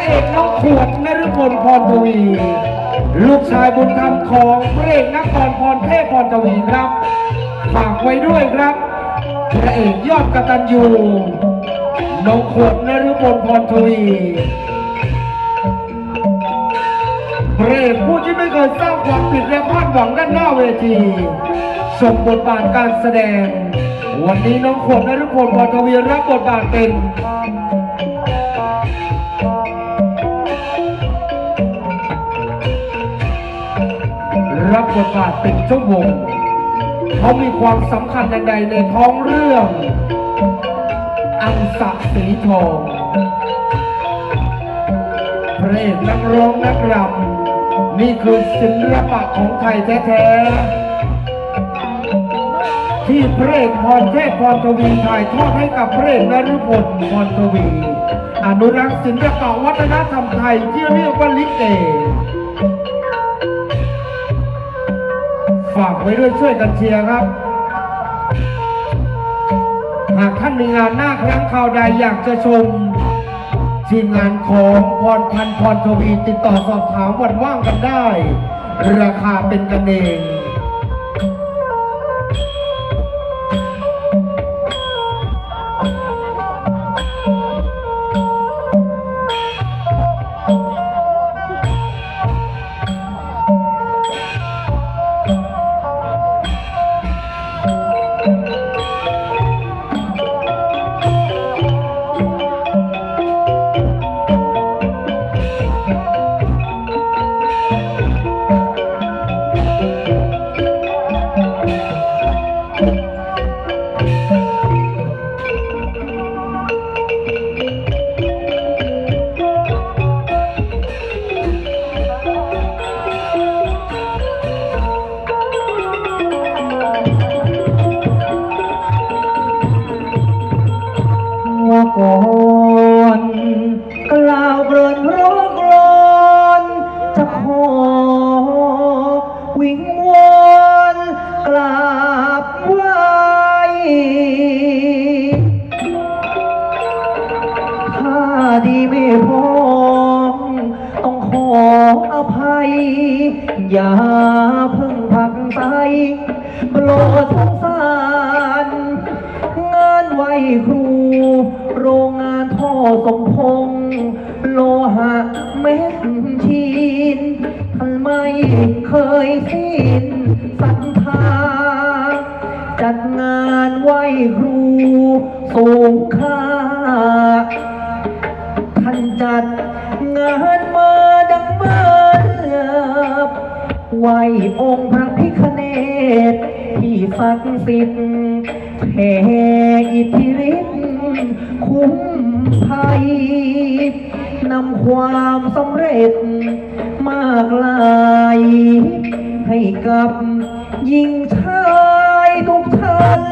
ระเอกน้องขวดนฤพลพรทวี ลูกชายบุญธรรมของพระเอกนักกรพรเทพพรทวีครับฝากไว้ด้วยครับ พระเอกยอดกตัญญูน้องขวดนฤพลพรทวีพระเอกผู้ที่ไม่เคยสร้างความผิดและพลาดหวังด้านหน้าเวทีสมบทบาทการแสดง วันนี้น้องขวดนฤพลพรทวีรับบทบาทเป็น รับบทบาทเป็นเจ้าวงเขามีความสำคัญใดๆในท้องเรื่อง อังสะสีทองพระเอกนักร้องนักรำนี่คือศิลปะของไทยแท้ๆที่พระเอกพรเทพพรทวีถ่ายทอดให้กับพระเอกนฤพลพรทวี อนุรักษ์ศิลปะวัฒนธรรมไทยที่เรียกว่าลิเก ฝากไว้ด้วยช่วยกันเชียร์ครับ หากท่านมีงานหน้าครั้งข่าวใดอยากจะชมทีมงานของพรพันธ์พรทวีติดต่อสอบถามวันว่างกันได้ ราคาเป็นกันเอง ว่า ดีไม่พร้อมต้องขออภัย อย่าเพิ่งผลักใสโปรดสงสารงานไหวครู โรงงานท่อสมพง โลหะเม็ดชีนท่านไม่เคยสิ้นศรัทาจัดงานไหวครูสูงค่า จัด งานมาดังเมื่อไหวองค์พระพิคเนศที่ศักดิ์สิทธิ์แผ่อิทธิฤทธิ์คุ้มภัยนำความสำเร็จมากลาย ให้กับหญิงชายทุกท่าน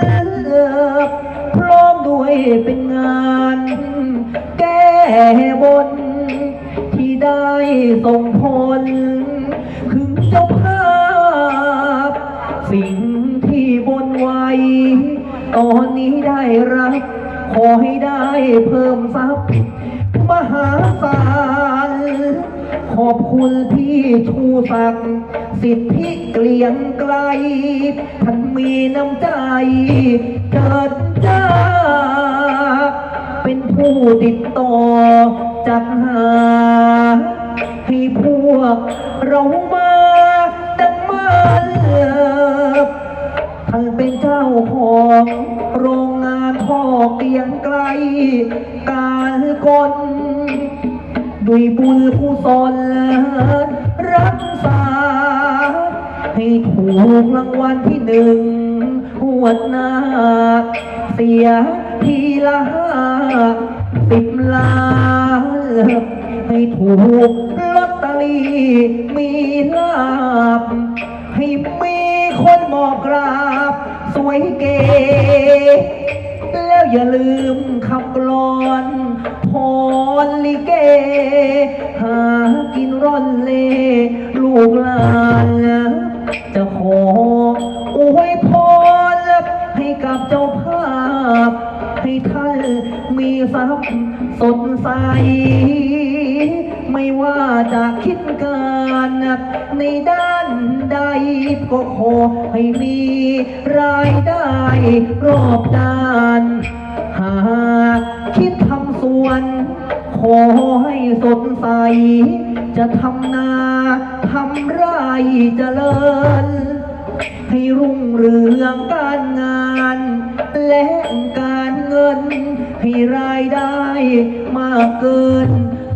พร้อมด้วยเป็นงาน ได้ส่งผลถึงเจ้าภาพ สิ่งที่บนไว้ ตอนนี้ได้รับ ขอให้ได้เพิ่มทรัพย์มหาศาลขอบคุณที่ชูศักดิ์สิทธิเกลียงไกลท่านมีน้ำใจเกิดจ้าเป็นผู้ติดต่อจัดหา เรามาดังมาเลือบท่านเป็นเจ้าของโรงงานพ่อเกียงไกล การกลด้วยบุญผู้สนรักษา ให้ถูกรางวัลที่หนึ่งหัวดหน้า เสียทีละห้าสิบล้านให้ถูก มีลาบ ให้มีคนมอกราบ สวยเก๋ แล้วอย่าลืมคำกลอนพรลิเก หากินร่อนเล ลูกหลานจะขออวยพรให้กับเจ้าภาพ ให้ท่านมีทรัพย์สดใส ไม่ว่าจะคิดการในด้านใดก็ขอให้มีรายได้รอบด้าน หากคิดทำสวน ขอให้สดใส จะทำนาทำไร่เจริญ ให้รุ่งเรืองการงาน และการเงิน ให้รายได้มากเกิน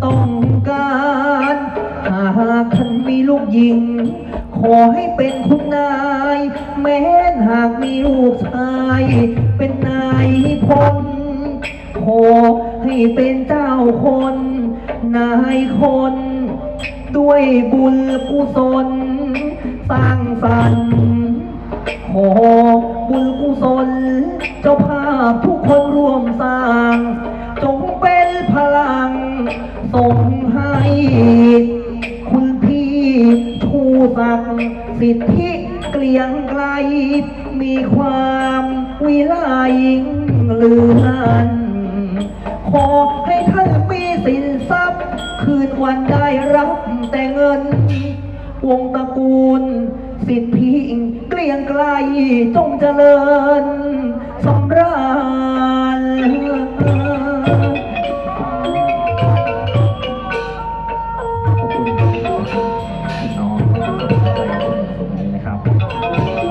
ต้อง การหากท่านมีลูกหญิง ขอให้เป็นคุณนาย แม้นหากมีลูกชาย เป็นนายพลขอให้เป็นเจ้าคน นายคน ด้วยบุญกุศลสร้างสรรค์ขอบุญกุศล เจ้าภาพทุกคนร่วมสร้าง จงเป็นพลังส่งให้ คุณพี่ชูศักดิ์สิทธิเกลียงไกล มีความวิไลเลือนขอให้ท่านมีสินทรัพย์ คืนวันได้รับแต่เงิน วงตระกูล สิทธิเกลียงไกลจงเจริญสำราญ